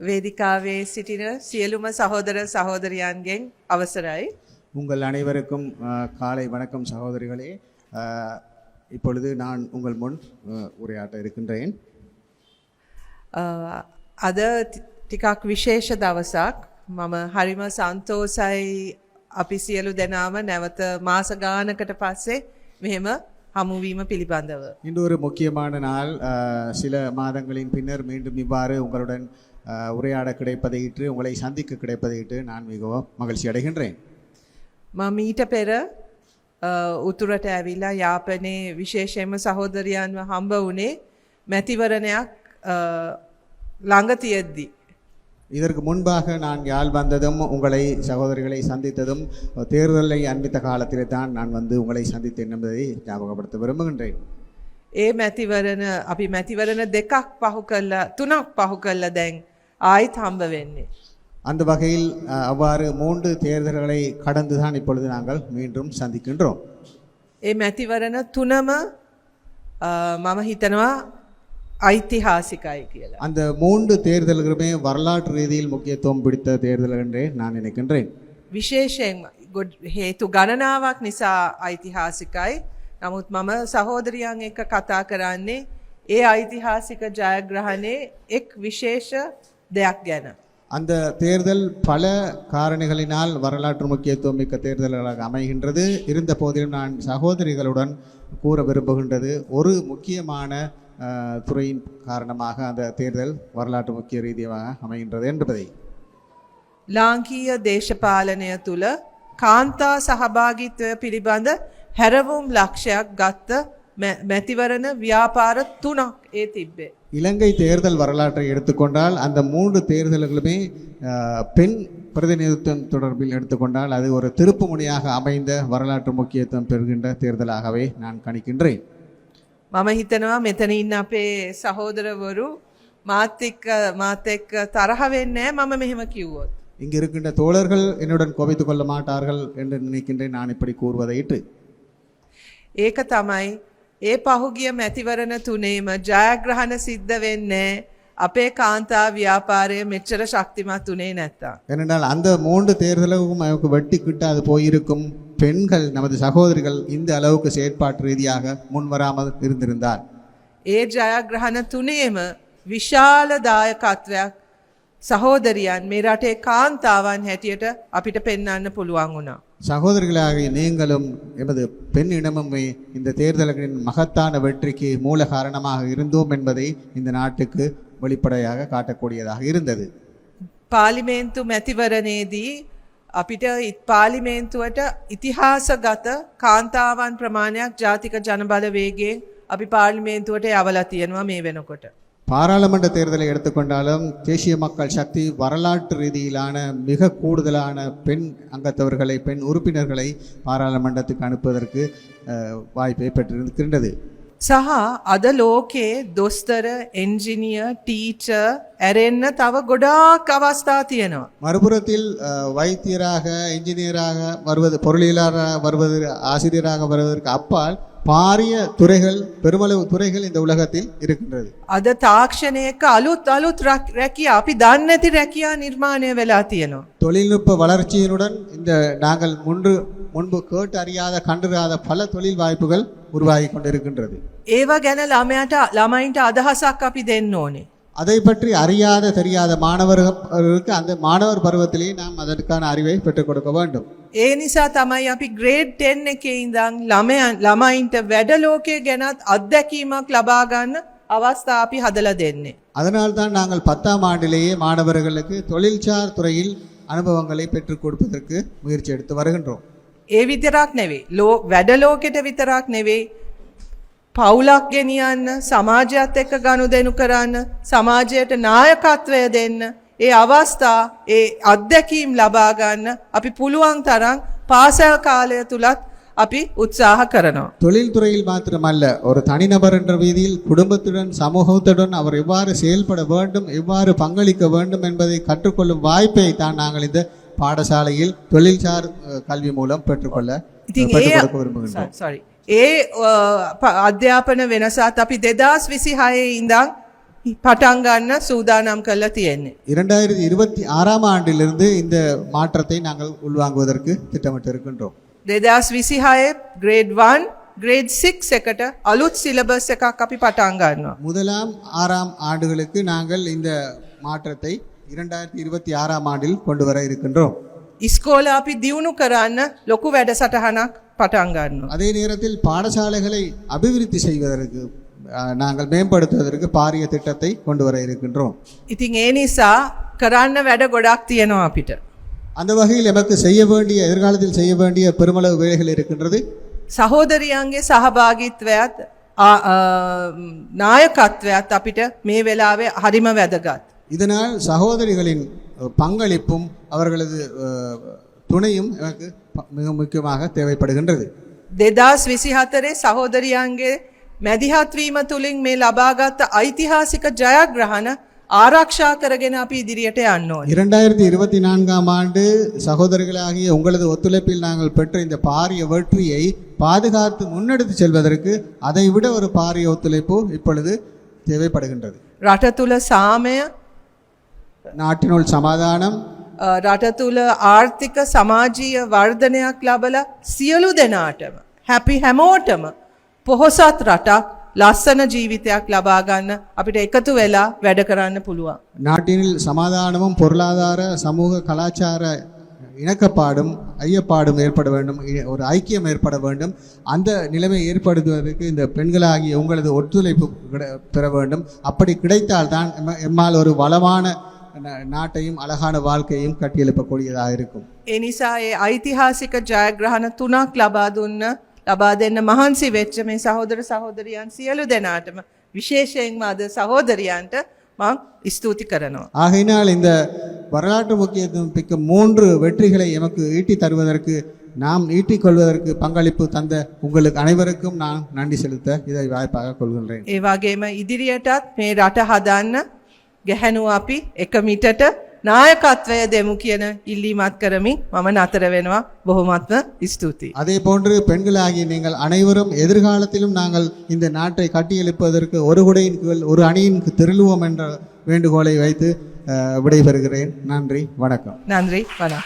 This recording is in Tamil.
වේදිකාවේ සිටින සියලුම සහෝදර සහෝදරයන්ගෙන් අවසරයි. உங்கள் அனைவருக்கும் அஹ், காலை வணக்கம் சகோதரிகளே அஹ், இப்பொழுது நான் உங்கள் முன் அஹ், உரையாற்ற இருக்கின்றேன் අ, අද ටි- ටිකක් විශේෂ දවසක් මම හරිම සන්තෝසයි අපි සියලු දෙනාම නැවත මාස ගානකට පස්සේ මෙහෙම හමුවීම පිළිබඳව. இன்று ஒரு முக்கியமான நாள் அஹ், சில மாதங்களின் பின்னர் மீண்டும் இவ்வாறு உங்களுடன் அஹ், உரையாட கிடைப்பதையிட்டு உங்களை சந்திக்க கிடைப்பதையிட்டு நான் மிகவும் மகிழ்ச்சி அடைகின்றேன் මම ඊට පෙර අ, උතුරට ඇවිලා යාපනයේ විශේෂයෙන්ම සහෝදරයන්ව හම්බ වුණේ මැතිවරණයක් අ, ළඟ තියෙද්දි. இதற்கு முன்பாக நான் யாழ் வந்ததும் உங்களை சகோதரிகளை சந்தித்ததும் தேர்தலை அண்மித்த காலத்திலே தான் நான் வந்து உங்களை சந்தித்தேன் என்பதை ஞாபகப்படுத்த விரும்புகின்றேன் ඒ මැතිවරණ අපි මැතිවරණ දෙකක් පහු කල්ලා තුනක් පහු කල්ල දැන් ආයිත් හම්බ වෙන්නේ. அந்த வகையில் அஹ், அவ்வாறு மூன்று தேர்தல்களை கடந்து தான் இப்பொழுது நாங்கள் மீண்டும் சந்திக்கின்றோம் ඒ මැතිවරණ තුනම අ, මම හිතනවා ඓතිහාසිකයි කියලා. அந்த மூன்று தேர்தல்களுமே வரலாற்று ரீதியில் முக்கியத்துவம் பிடித்த தேர்தல் என்றே நான் நினைக்கின்றேன் විශේෂයෙන් ගොඩ හේතු ගණනාවක් නිසා ඓතිහාසිකයි. නමුත් මම සහෝදරියන් එක්ක කතා කරන්නේ ඒ ඓතිහාසික ජයග්‍රහණයේ එක් විශේෂ දෙයක් ගැන. அந்த தேர்தல் பல காரணிகளினால் வரலாற்று முக்கியத்துவம் மிக்க தேர்தல்களாக அமைகின்றது இருந்த போதிலும் நான் சகோதரிகளுடன் கூற விரும்புகின்றது ஒரு முக்கியமான அஹ், துறையின் காரணமாக அந்த தேர்தல் வரலாற்று முக்கிய ரீதியாக அமைகின்றது என்பதை ලාංකීය දේශපාලනය තුළ කාන්තා සහභාගිත්වය පිළිබඳ හැරවුම් ලක්ෂයක් ගත්ත මැ- මැතිවරණ ව්‍යාපාර තුනක් ඒ තිබ්බේ. இலங்கை தேர்தல் வரலாற்றை எடுத்துக்கொண்டால் அந்த மூன்று தேர்தல்களுமே அஹ், பெண் பிரதிநிதித்துவம் தொடர்பில் எடுத்துக்கொண்டால் அது ஒரு திருப்பு முனையாக அமைந்த வரலாற்று முக்கியத்துவம் பெறுகின்ற தேர்தலாகவே நான் கணிக்கின்றேன் මම හිතනවා මෙතන ඉන්න අපේ සහෝදරවරු මාත් එක්ක මාත් එක්ක තරහ වෙන්නේ නැහැ මම මෙහෙම කිව්වොත්. இங்கு இருக்கின்ற தோழர்கள் என்னுடன் கோபித்துக் கொள்ள மாட்டார்கள் என்று நினைக்கின்றேன் நான் இப்படி கூறுவதையிட்டு ඒක තමයි ඒ පහුගිය මැතිවරණ තුනේම ජයග්‍රහණ සිද්ධ වෙන්නේ අපේ කාන්තා ව්‍යාපාරය මෙච්චර ශක්තිමත් උනේ නැත්තම්. ஏனென்றால் அந்த மூன்று தேர்தலுக்கும் நமக்கு வெட்டி கிட்டாது போயிருக்கும் பெண்கள் நமது சகோதரிகள் இந்த அளவுக்கு செயற்பாட்டு ரீதியாக முன்வராமல் இருந்திருந்தார் ඒ ජයග්‍රහණ තුනේම විශාල දායකත්වයක් සහෝදරියන් මේ රටේ කාන්තාවන් හැටියට අපිට පෙන්වන්න පුළුවන් වුණා. சகோதரிகளாகிய நீங்களும் எமது பெண் இனமுமே இந்த தேர்தல்களின் மகத்தான வெற்றிக்கு மூல காரணமாக இருந்தோம் என்பதை இந்த நாட்டுக்கு வெளிப்படையாக காட்டக்கூடியதாக இருந்தது පාලිමේන්තු මැතිවරණයේදී අපිට ඉත් පාලිමේන්තුවට ඉතිහාසගත කාන්තාවන් ප්‍රමාණයක් ජාතික ජනබලවේගයෙන් අපි පාර්ලිමේන්තුවට යවලා තියෙනවා මේ වෙනකොට. பாராளுமன்ற தேர்தலை எடுத்துக்கொண்டாலும் தேசிய மக்கள் சக்தி வரலாற்று ரீதியிலான மிக கூடுதலான பெண் அங்கத்தவர்களை பெண் உறுப்பினர்களை பாராளுமன்றத்துக்கு அனுப்புவதற்கு அஹ், வாய்ப்பை பெற்றிருக்கின்றது සහ අද ලෝකයේ දොස්තර එන්ජිනිය ටීච ඇරෙන්න තව ගොඩාක් අවස්ථා තියෙනවා. மறுபுறத்தில் அஹ், வைத்தியராக இன்ஜினியராக வருவது பொருளியலாளராக வருவது ஆசிரியராக வருவதற்கு அப்பால் பாரிய துறைகள் பெருமளவு துறைகள் இந்த உலகத்தில் இருக்கின்றது අද තාක්ෂණයක අලුත් අලුත් රැක්- රැකියා අපි දන්නැති රැකියා නිර්මාණය වෙලා තියෙනවා. தொழில்நுட்ப வளர்ச்சியினுடன் இந்த நாங்கள் முன்பு முன்பு கேட்டு அறியாத கண்டிராத பல தொழில் வாய்ப்புகள் உருவாகி கொண்டிருக்கின்றது ඒව ගැන ළමයට ළමයින්ට අදහසක් අපි දෙන්න ඕනේ. அதை பற்றி அறியாத தெரியாத மாணவர்களுக்கு அந்த மாணவர் பருவத்திலேயே நாம் அதற்கான அறிவை பெற்றுக் கொடுக்க வேண்டும் ඒ නිසා තමයි අපි ග්‍රේඩ් 10 එකේ ඉඳන් ළමයන් ළමයින්ට වැඩ ලෝකයේ ගැනත් අත්දැකීමක් ලබා ගන්න අවස්ථා අපි හදලා දෙන්නේ. அதனால்தான் நாங்கள் பத்தாம் ஆண்டிலேயே மாணவர்களுக்கு தொழில்சார் துறையில் அனுபவங்களை பெற்றுக் கொடுப்பதற்கு முயற்சி எடுத்து வருகின்றோம் ඒ විතරක් නෙවෙයි. ලෝ වැඩ ලෝකෙට විතරක් නෙවෙයි. පවුලක් ගෙනියන්න, සමාජයත් එක්ක ගනුදෙනු කරන්න, සමාජයට නායකත්වය දෙන්න, ඒ අවස්ථා, ඒ අත්දැකීම් ලබා ගන්න අපි පුළුවන් තරම් පාසල් කාලය තුලත් අපි උත්සාහ කරනවා. தொழில்துறையில் மாத்திரமல்ல ஒரு தனிநபர் என்ற ரீதியில் குடும்பத்துடன் சமூகத்துடன் அவர் எவ்வாறு செயல்பட வேண்டும் எவ்வாறு பங்களிக்க வேண்டும் என்பதை கற்றுக்கொள்ளும் வாய்ப்பை தான் நாங்கள் இந்த பாடசாலையில் தொழில்சார் அஹ், கல்வி மூலம் பெற்றுக்கொள்ள ඉතින් பெற்றுக் ඒ கொடுக்க விரும்புகின்றோம் sorry. ඒ අ, ප- අධ්‍යාපන වෙනසත් අපි දෙදස් විසි හයේ ඉඳං පටන් ගන්න සූදානම් කරලා තියෙන්නේ. இரண்டாயிரத்தி இருபத்தி ஆறாம் ஆண்டிலிருந்து இந்த மாற்றத்தை நாங்கள் உள்வாங்குவதற்கு திட்டமிட்டு இருக்கின்றோம் දෙදස් විසිහය ග්‍රේඩ් 1 ග්‍රේඩ් 6 එකට අලුත් සිලබස් එකක් අපි පටන් ගන්නවා. முதலாம் ஆறாம் ஆண்டுகளுக்கு நாங்கள் இந்த மாற்றத்தை இரண்டாயிரத்தி இருபத்தி ஆறாம் ஆண்டில் கொண்டு வர இருக்கின்றோம் ඉස්කෝල අපි දියුණු කරන්න ලොකු වැඩසටහනක් පටන් ගන්නවා. அதே நேரத்தில் பாடசாலைகளை அபிவிருத்தி செய்வதற்கு அஹ், நாங்கள் மேம்படுத்துவதற்கு பாரிய திட்டத்தை கொண்டு வர இருக்கின்றோம் ඉතින් ඒ නිසා කරන්න වැඩ ගොඩක් තියෙනවා අපිට. அந்த வகையில் எமக்கு செய்ய வேண்டிய எதிர்காலத்தில் செய்ய வேண்டிய பெருமளவு வேலைகள் இருக்கின்றது සහෝදරියන්ගේ සහභාගිත්වයත් ආ- ආ, නායකත්වයත් අපිට මේ වෙලාවේ හරිම වැදගත්. இதனால் சகோதரிகளின் அஹ், பங்களிப்பும் அவர்களது அஹ், துணையும் எனக்கு ப- மிக முக்கியமாக தேவைப்படுகின்றது දෙදස් විසිහතරේ සහෝදරියන්ගේ මැදිහත්වීම තුළින් මේ ලබාගත්ත ඓතිහාසික ජයග්‍රහණ ආරක්ෂා කරගෙන අපි ඉදිරියට යන්න ඕන. இரண்டாயிரத்தி இருபத்தி நான்காம் ஆண்டு சகோதரிகளாகிய உங்களது ஒத்துழைப்பில் நாங்கள் பெற்ற இந்த பாரிய வெற்றியை பாதுகாத்து முன்னெடுத்து செல்வதற்கு அதை விட ஒரு பாரிய ஒத்துழைப்பு இப்பொழுது தேவைப்படுகின்றது රට තුළ සාමය நாட்டினுள் சமாதானம் අ, රට තුළ ආර්ථික සමාජීය වර්ධනයක් ලබල සියලු දෙනාටම. හැපි හැමෝටම පොහොසත් රටක් ලස්සන ජීවිතයක් ලබාගන්න අපිට එකතු වෙලා වැඩ කරන්න පුළුවන්. நாட்டினில் சமாதானமும் பொருளாதார சமூக கலாச்சார இணக்கப்பாடும் ஐயப்பாடும் ஏற்பட வேண்டும் இ- ஒரு ஐக்கியம் ஏற்பட வேண்டும் அந்த நிலைமை ஏற்படுத்துவதற்கு இந்த பெண்களாகிய உங்களது ஒத்துழைப்பு கிட- பெற வேண்டும் அப்படி கிடைத்தால்தான் எம்ம- எம்மால் ஒரு வளமான ந- நாட்டையும் அழகான வாழ்க்கையும் கட்டியெழுப்பக்கூடியதாக இருக்கும் ඒ නිසා ඒ ඓතිහාසික ජයග්‍රහණ තුනක් ලබා දුන්න ලබා දෙන්න මහන්සි වෙච්ච මේ සහෝදර සහෝදරියන් සියලු දෙනාටම විශේෂයෙන්ම අද සහෝදරියන්ට මං ස්තුති කරනවා. ஆகையினால் இந்த வரலாற்று முக்கியத்துவம் மிக்க மூன்று வெற்றிகளை எமக்கு ஈட்டி தருவதற்கு நாம் ஈட்டிக் கொள்வதற்கு பங்களிப்பு தந்த உங்களுக்கு அனைவருக்கும் நான் நன்றி செலுத்த இதை வாய்ப்பாக கொள்கின்றேன் ඒ වගේම ඉදිරියටත් මේ රට හදන්න ගැහැනු අපි එක මිටට නායකත්වය දෙමු කියන ඉල්ලීමත් කරමින් මම නතර වෙනවා බොහොමත්ම ස්තුතියි. அதே போன்று பெண்களாகிய நீங்கள் அனைவரும் எதிர்காலத்திலும் நாங்கள் இந்த நாட்டை கட்டியெழுப்பதற்கு ஒரு குடையின் கீழ் ஒரு அணியின் திருளுவோம் என்ற வேண்டுகோளை வைத்து அஹ், விடைபெறுகிறேன் நன்றி வணக்கம் නන්ද්‍රී වනක්.